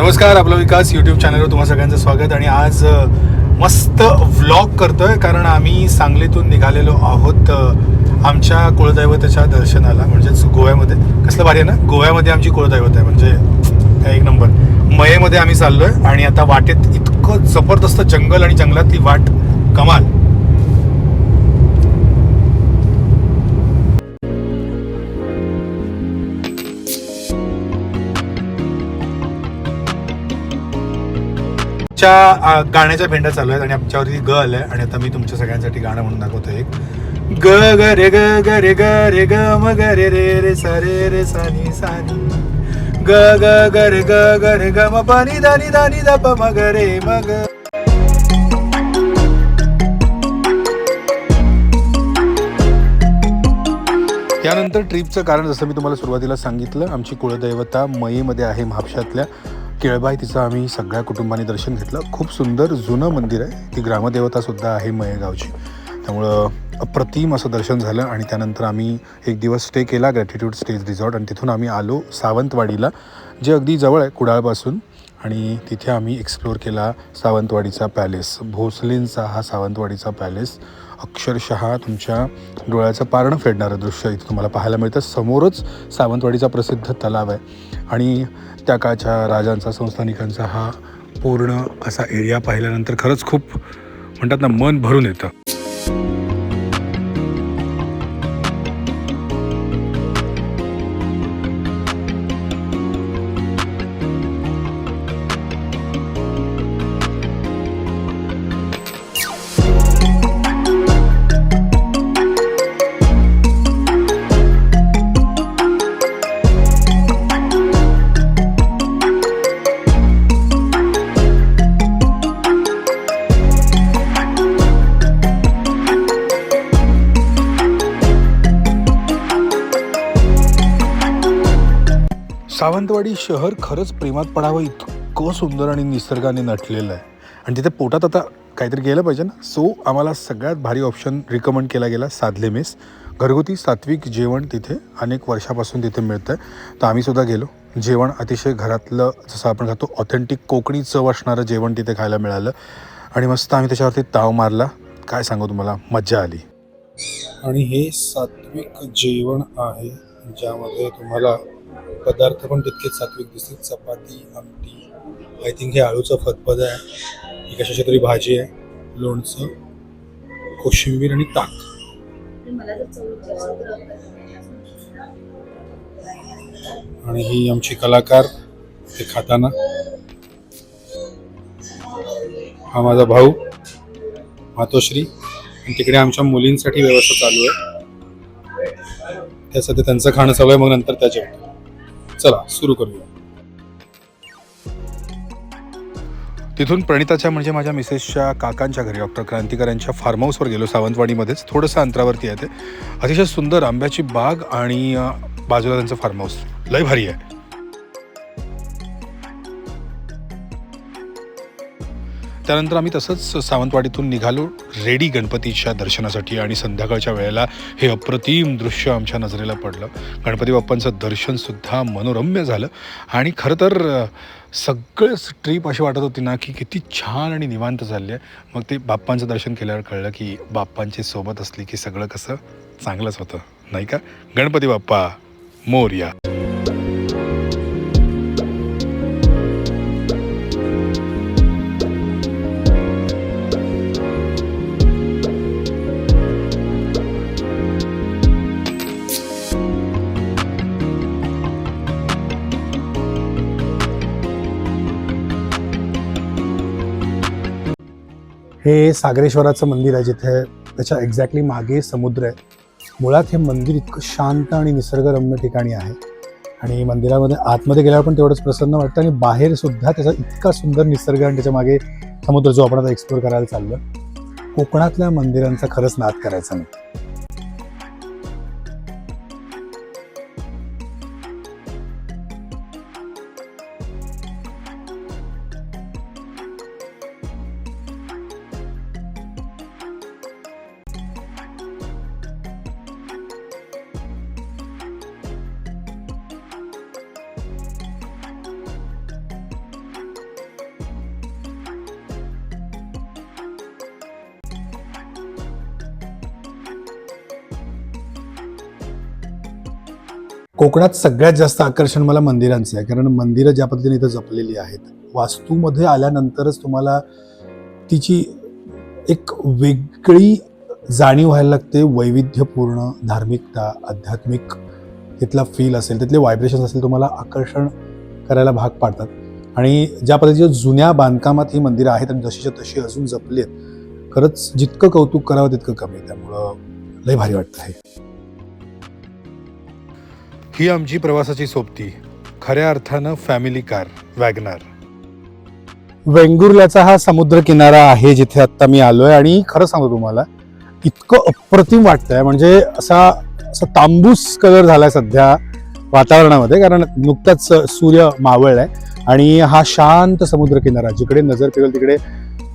नमस्कार आपला विकास यूट्यूब चॅनलवर तुम्हा सगळ्यांचं स्वागत आणि आज मस्त व्लॉग करतोय कारण आम्ही सांगलीतून निघालेलो आहोत आमच्या कुळदैवताच्या दर्शनाला म्हणजेच गोव्यामध्ये. कसलं भारी आहे ना? गोव्यामध्ये आमची कुळदैवत आहे म्हणजे एक नंबर. मयेमध्ये आम्ही चाललोय आणि आता वाटेत इतकं जबरदस्त जंगल आणि जंगलातली वाट कमाल. आमच्या गाण्याच्या भेंड्या चालू आहेत आणि आमच्यावरती ग आलाय आणि आता मी तुमच्या सगळ्यांसाठी गाणं म्हणून दाखवतो एक. ग ग रे ग ग रे ग रे ग म ग रे रे रे स रे रे सानी सानी ग ग ग रे ग ग रे ग म पानी दानी दानी नी प म ग रे म ग. यानंतर ट्रिपचं कारण जसं मी तुम्हाला सुरुवातीला सांगितलं आमची कुळदैवता मईमध्ये आहे म्हापशातल्या. केळबाई तिचं आम्ही सगळ्या कुटुंबाने दर्शन घेतलं. खूप सुंदर जुनं मंदिर आहे. ती ग्रामदेवतासुद्धा आहे मयेगावची. त्यामुळं अप्रतिम असं दर्शन झालं आणि त्यानंतर आम्ही एक दिवस स्टे केला ग्रॅटिट्यूड स्टेज रिझॉर्ट आणि तिथून आम्ही आलो सावंतवाडीला जे अगदी जवळ आहे कुडाळपासून. आणि तिथे आम्ही एक्सप्लोअर केला सावंतवाडीचा पॅलेस भोसलेंचा हा सावंतवाडीचा पॅलेस अक्षरशः तुमच्या डोळ्याचं पारणं फेडणारं दृश्य इथे तुम्हाला पाहायला मिळतं. समोरच सावंतवाडीचा प्रसिद्ध तलाव आहे. आणि त्या काळच्या राजांचा संस्थानिकांचा हा पूर्ण असा एरिया पाहिल्यानंतर खरंच खूप म्हणतात ना मन भरून येतं. सावंतवाडी शहर खरंच प्रेमात पडावं इतकं सुंदर आणि निसर्गाने नटलेलं आहे. आणि तिथे पोटात आता काहीतरी गेलं पाहिजे ना? सो आम्हाला सगळ्यात भारी ऑप्शन रिकमेंड केला गेला साधले मेस. घरगुती सात्विक जेवण तिथे अनेक वर्षापासून तिथे मिळतं आहे तर आम्हीसुद्धा गेलो. जेवण अतिशय घरातलं जसं आपण खातो ऑथेंटिक कोकणी चव असणारं जेवण तिथे खायला मिळालं. आणि मस्त आम्ही त्याच्यावरती ताव मारला. काय सांगू तुम्हाला? मज्जा आली. आणि हे सात्विक जेवण आहे ज्यामध्ये तुम्हाला पदार्थ पण तितकेच सात्विक दिसतील चपाती आमटी आय थिंक हे आळूचं फतफद आहे. ही कशाची तरी भाजी आहे. लोणचं कोशिंबीर आणि ताक. आणि ही आमची कलाकार ते खाताना. हा माझा भाऊ मातोश्री. आणि तिकडे आमच्या मुलींसाठी व्यवस्था चालू आहे. त्यासाठी त्यांचं खाणं चालू आहे मग नंतर त्याच्या चला सुरू करूया. तिथून प्रणिताच्या म्हणजे माझ्या मिसेसच्या काकांच्या घरी डॉक्टर क्रांतिकारांच्या फार्म हाऊसवर गेलो सावंतवाडीमध्येच. थोडंसं अंतरावरती आहे ते. अतिशय सुंदर आंब्याची बाग आणि बाजूला त्यांचं फार्म हाऊस लय भारी आहे. त्यानंतर आम्ही तसंच सावंतवाडीतून निघालो रेडी गणपतीच्या दर्शनासाठी आणि संध्याकाळच्या वेळेला हे अप्रतिम दृश्य आमच्या नजरेला पडलं. गणपती बाप्पांचं दर्शनसुद्धा मनोरम्य झालं. आणि खरं तर सगळंच ट्रीप अशी वाटत होती ना की किती छान आणि निवांत झाली आहे. मग ते बाप्पांचं दर्शन केल्यावर कळलं की बाप्पांची सोबत असली की सगळं कसं चांगलंच होतं. नाही का? गणपती बाप्पा मोर्या. हे सागरेश्वराचं मंदिर आहे जिथे त्याच्या एक्झॅक्टली मागे समुद्र आहे. मुळात हे मंदिर इतकं शांत आणि निसर्गरम्य ठिकाणी आहे. आणि मंदिरामध्ये आतमध्ये गेल्यावर पण तेवढंच प्रसन्न वाटतं आणि बाहेर सुद्धा त्याचा इतका सुंदर निसर्ग आणि त्याच्यामागे समुद्र जो आपण आता एक्सप्लोर करायला चाललो कोकणातल्या मंदिरांचा खरंच नाद करायचा नाही. कोकणात सगळ्यात जास्त आकर्षण मला मंदिरांचं आहे. कारण मंदिरं ज्या पद्धतीने इथं जपलेली आहेत वास्तूमध्ये आल्यानंतरच तुम्हाला तिची एक वेगळी जाणीव व्हायला लागते. वैविध्यपूर्ण धार्मिकता आध्यात्मिक तिथला फील असेल तिथले व्हायब्रेशन असेल तुम्हाला आकर्षण करायला भाग पाडतात. आणि ज्या पद्धतीच्या जुन्या बांधकामात ही मंदिरं आहेत आणि जशीच्या तशी अजून जपली आहेत खरंच जितकं कौतुक करावं तितकं कमी त्यामुळं लय भारी वाटतं आहे ही आमची प्रवासाची सोबती. खऱ्या अर्थानं फॅमिली कार वॅगनार वेंगुर्ल्याचा हा समुद्र किनारा आहे जिथे आत्ता मी आलोय आणि खरं सांगतो तुम्हाला इतकं अप्रतिम वाटतंय. म्हणजे असा असा तांबूस कलर झालाय सध्या वातावरणामध्ये कारण नुकताच सूर्य मावळलाय आणि हा शांत समुद्र किनारा जिकडे नजर फिरेल तिकडे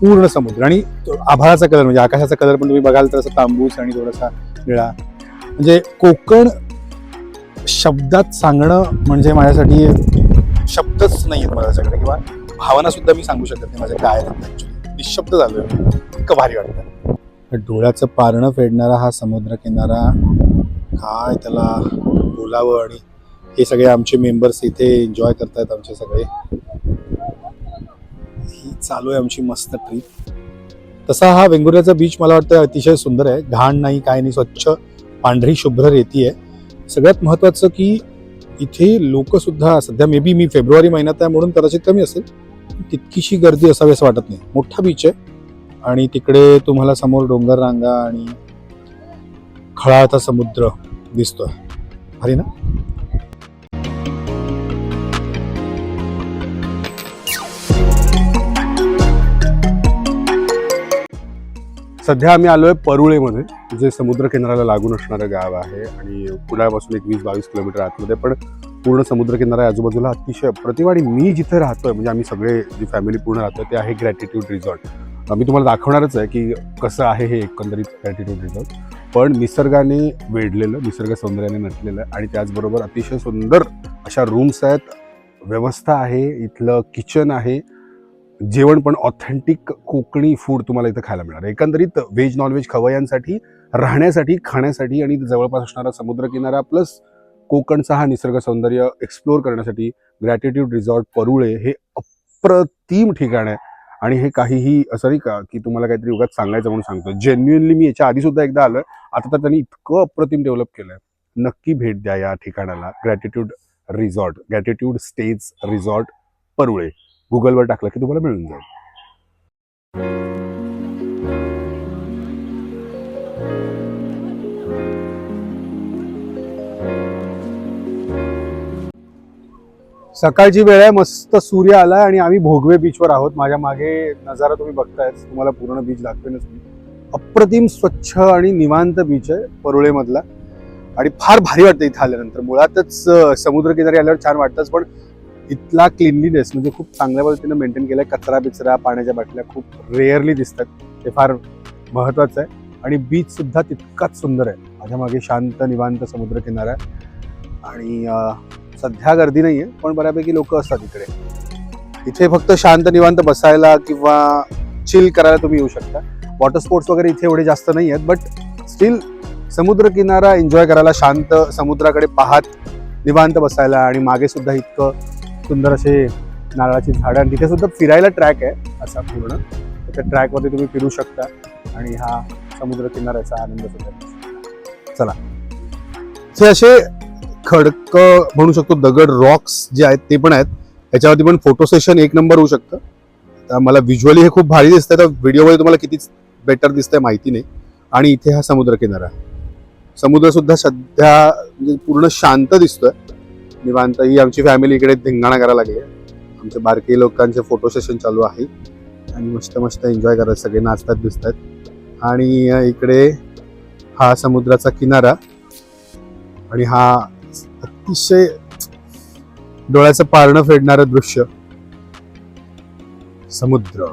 पूर्ण समुद्र. आणि तो आभाळाचा कलर म्हणजे आकाशाचा कलर पण तुम्ही बघाल तर असं तांबूस आणि थोडासा निळा. म्हणजे कोकण शब्दात सांगणं म्हणजे माझ्यासाठी शब्दच नाही आहेत माझ्याकडे. किंवा भावना सुद्धा मी सांगू शकत नाही माझ्या काय ऍक्च्युली निशब्द झालोय. इतकं भारी वाटतं डोळ्याचं पारणं फेडणारा हा समुद्र किनारा काय त्याला बोलावं आणि हे सगळे आमचे मेंबर्स इथे एन्जॉय करतायत आमचे सगळे. ही चालू आहे आमची मस्त ट्रीप तसा हा वेंगुर्ल्याचा बीच मला वाटतं अतिशय सुंदर आहे. घाण नाही काय नाही स्वच्छ पांढरी शुभ्र रेती आहे. सगळ्यात महत्त्वाचं की इथे लोकसुद्धा सध्या मे बी मी फेब्रुवारी महिन्यात आहे म्हणून कदाचित कमी असेल तितकीशी गर्दी असावी असं वाटत नाही. मोठा बीच आहे आणि तिकडे तुम्हाला समोर डोंगर रांगा आणि खळाळता समुद्र दिसतोय. हरी ना सध्या आम्ही आलो आहे परुळेमध्ये जे समुद्रकिनाऱ्याला लागून असणारं गाव आहे आणि पुण्यापासून एक वीस बावीस किलोमीटर आतमध्ये पण पूर्ण समुद्रकिनारा आहे. आजूबाजूला अतिशय अप्रतिम आणि मी जिथे राहतोय म्हणजे आम्ही सगळे जी फॅमिली पूर्ण राहतोय ते आहे ग्रॅटिट्यूड रिझॉर्ट मी तुम्हाला दाखवणारच आहे की कसं आहे हे एकंदरीत ग्रॅटिट्यूड रिझॉर्ट पण निसर्गाने वेढलेलं निसर्ग सौंदर्याने नटलेलं आहे आणि त्याचबरोबर अतिशय सुंदर अशा रूम्स आहेत. व्यवस्था आहे इथलं किचन आहे जेवण पण ऑथेंटिक कोकणी फूड तुम्हाला इथं खायला मिळणार. एकंदरीत व्हेज नॉनव्हेज खवय्यांसाठी राहण्यासाठी खाण्यासाठी आणि जवळपास असणारा समुद्रकिनारा प्लस कोकणचा हा निसर्ग सौंदर्य एक्सप्लोअर करण्यासाठी ग्रॅटिट्यूड रिझॉर्ट परुळे हे अप्रतिम ठिकाण आहे. आणि हे काहीही असं नाही का की तुम्हाला काहीतरी उगाच सांगायचं म्हणून सांगतो जेन्युअनली मी याच्या आधी सुद्धा एकदा आलं आता तर त्यांनी इतकं अप्रतिम डेव्हलप केलं आहे नक्की भेट द्या या ठिकाणाला. Gratitude resort gratitude stage resort Parule. गुगलवर टाकलं की तुम्हाला मिळून जाईल. सकाळची वेळ आहे मस्त सूर्य आलाय आणि आम्ही भोगवे बीचवर आहोत. माझ्या मागे नजारा तुम्ही बघताय तुम्हाला पूर्ण बीच दाखवेनच मी. अप्रतिम स्वच्छ आणि निवांत बीच आहे परुळेमधला. आणि फार भारी वाटतं इथं आल्यानंतर. मुळातच समुद्रकिनारी आल्यावर छान वाटतंच पण इथला क्लिनलीनेस म्हणजे खूप चांगल्या पद्धतीनं मेंटेन केलाय. कचरा बिचरा पाण्याच्या बाटल्या खूप रेअरली दिसतात. ते फार महत्वाचं आहे. आणि बीच सुद्धा तितकाच सुंदर आहे. माझ्या मागे शांत निवांत समुद्र किनारा आहे. आणि सध्या गर्दी नाही आहे पण बऱ्यापैकी लोक असतात इकडे. इथे फक्त शांत निवांत बसायला किंवा चिल करायला तुम्ही येऊ शकता. वॉटर स्पोर्ट्स वगैरे इथे एवढे जास्त नाही आहेत बट स्टील समुद्र किनारा एन्जॉय करायला शांत समुद्राकडे पाहत निवांत बसायला आणि मागे सुद्धा इतकं सुंदर असे नारळाची झाडं आणि तिथे सुद्धा फिरायला ट्रॅक आहे असा पूर्ण त्या ट्रॅकवरती तुम्ही फिरू शकता आणि हा समुद्र किनाऱ्याचा आनंद सुद्धा चला. हे असे खडक म्हणू शकतो दगड रॉक्स जे आहेत ते पण आहेत. याच्यावरती पण फोटो सेशन एक नंबर होऊ शकतं. तर मला व्हिज्युअली हे खूप भारी दिसतंय तर व्हिडिओमध्ये तुम्हाला किती बेटर दिसतंय माहिती नाही. आणि इथे हा समुद्र किनारा. समुद्र सुद्धा सध्या म्हणजे पूर्ण शांत दिसतोय. निवांत ही आमची फॅमिली इकडे धिंगाणा करायला लागली आहे. आमचे बारकी लोकांचे फोटो सेशन चालू आहे. आणि मस्त मस्त एन्जॉय करत सगळे नाचतात दिसतात आणि इकडे हा समुद्राचा किनारा. आणि हा अतिशय डोळ्याचं पारणं फेडणारं दृश्य. समुद्र.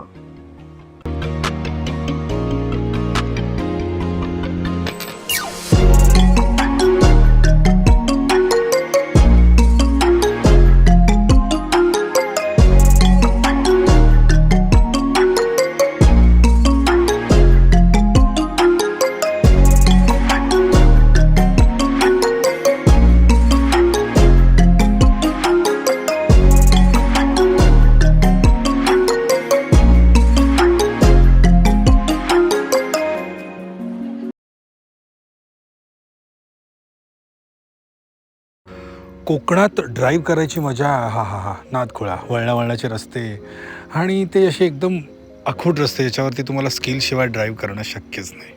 कोकणात ड्राईव्ह करायची मजा हा हा हा नादखुळा वळणा वळणाचे रस्ते आणि ते असे एकदम अखूट रस्ते याच्यावरती तुम्हाला स्किलशिवाय ड्राईव्ह करणं शक्यच नाही.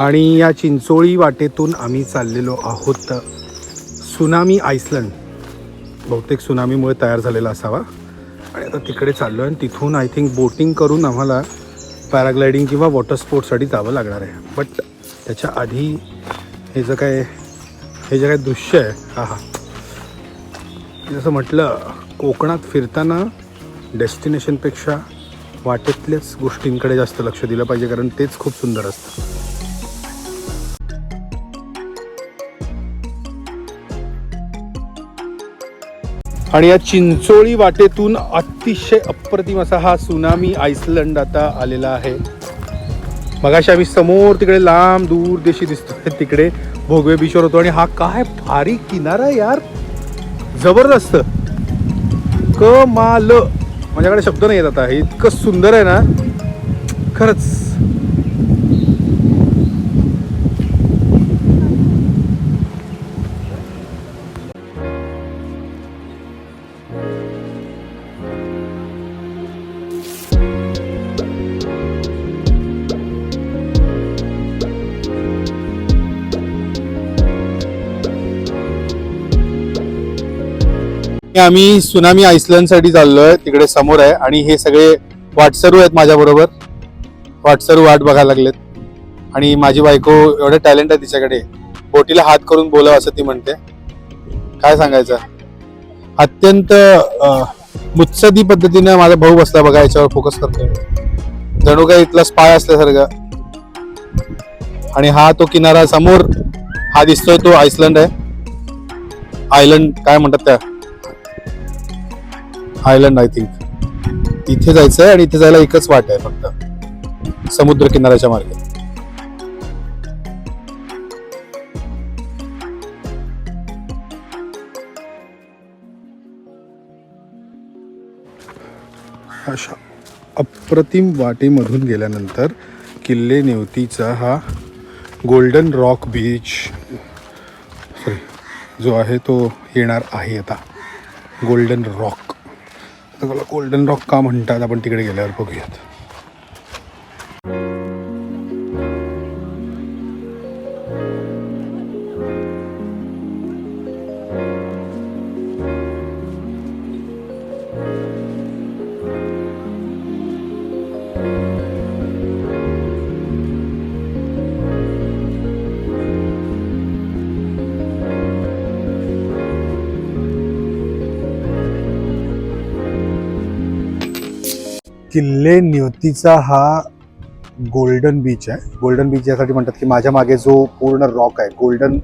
आणि या चिंचोळी वाटेतून आम्ही चाललेलो आहोत सुनामी आयसलंड बहुतेक सुनामीमुळे तयार झालेला असावा. आणि आता तिकडे चाललो आहे आणि तिथून आय थिंक बोटिंग करून आम्हाला पॅराग्लायडिंग किंवा वॉटर स्पोर्ट्ससाठी जावं लागणार आहे. बट त्याच्या आधी हे जे काय हे जे काय दृश्य आहे हा हा. जसं म्हटलं कोकणात फिरताना डेस्टिनेशनपेक्षा वाटेतल्याच गोष्टींकडे जास्त लक्ष दिलं पाहिजे कारण तेच खूप सुंदर असतं. आणि या चिंचोळी वाटेतून अतिशय अप्रतिम असा हा सुनामी आयसलंड आता आलेला आहे. मगाशी आम्ही समोर तिकडे लांब दूर देशी दिसतोय तिकडे भोगवे बीचवर होतो आणि हा काय भारी किनारा यार. जबरदस्त. कमाल. माझ्याकडे शब्द नाही येत आता. हे इतकं सुंदर आहे ना. खरंच. आम्ही सुनामी आयसलँडसाठी चाललो आहे तिकडे समोर आहे. आणि हे सगळे वाटसरू आहेत माझ्याबरोबर. वाटसरू वाट बघायला लागलेत. आणि माझी बायको एवढं टॅलेंट आहे तिच्याकडे. बोटीला हात करून बोलावं असं ती म्हणते. काय सांगायचं? अत्यंत मुत्सदी पद्धतीनं माझा भाऊ बसला बघा याच्यावर फोकस करतोय जणू काय इथला स्पाय असल्यासारखं. आणि हा तो किनारा समोर हा दिसतोय तो आयसलंड आहे. आयलंड काय म्हणतात त्या आयलंड आय थिंक इथे जायचं आहे आणि इथे जायला एकच वाट आहे फक्त. समुद्र किनाऱ्याच्या मार्गे अशा अप्रतिम वाटेमधून गेल्यानंतर किल्ले नेवतीचा हा गोल्डन रॉक बीच सॉरी जो आहे तो येणार आहे आता. गोल्डन रॉक तर गोल्डन रॉक का म्हणतात. आपण तिकडे गेल्यावर बघूयात. किल्ले निवतीचा हा गोल्डन बीच आहे. गोल्डन बीच यासाठी म्हणतात की माझ्या मागे जो पूर्ण रॉक आहे. गोल्डन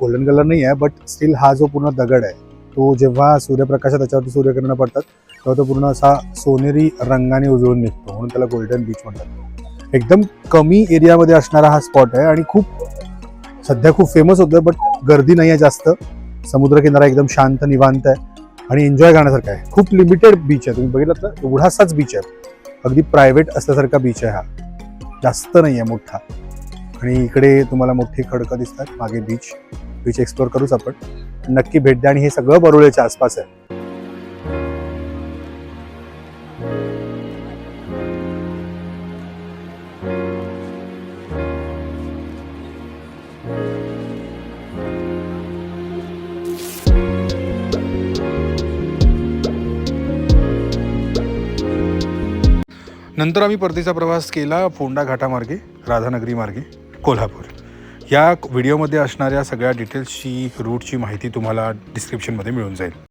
गोल्डन कलर नाही आहे बट स्टील हा जो पूर्ण दगड आहे तो जेव्हा सूर्यप्रकाशात त्याच्यावरती सूर्यकिरणं पडतात तेव्हा तो पूर्ण असा सोनेरी रंगाने उजळून निघतो. म्हणून त्याला गोल्डन बीच म्हणतात. एकदम कमी एरियामध्ये असणारा हा स्पॉट आहे आणि खूप सध्या खूप फेमस होतोय बट गर्दी नाही आहे जास्त. समुद्रकिनारा एकदम शांत निवांत आहे. आणि एन्जॉय करण्यासारखं आहे. खूप लिमिटेड बीच आहे. तुम्ही बघितलं तर एवढासाच बीच आहे. अगदी प्रायव्हेट असल्यासारखा बीच आहे हा. जास्त नाही आहे मोठा. आणि इकडे तुम्हाला मोठी खडकं दिसतात. मागे बीच बीच एक्सप्लोअर करूच आपण. नक्की भेट द्या आणि हे सगळं बरोळ्याच्या आसपास आहे. नंतर आम्ही परतीचा प्रवास केला फोंडा घाटामार्गे राधानगरी मार्गे कोल्हापूर. या व्हिडिओमध्ये असणाऱ्या सगळ्या डिटेल्सची रूटची माहिती तुम्हाला डिस्क्रिप्शनमध्ये मिळून जाईल.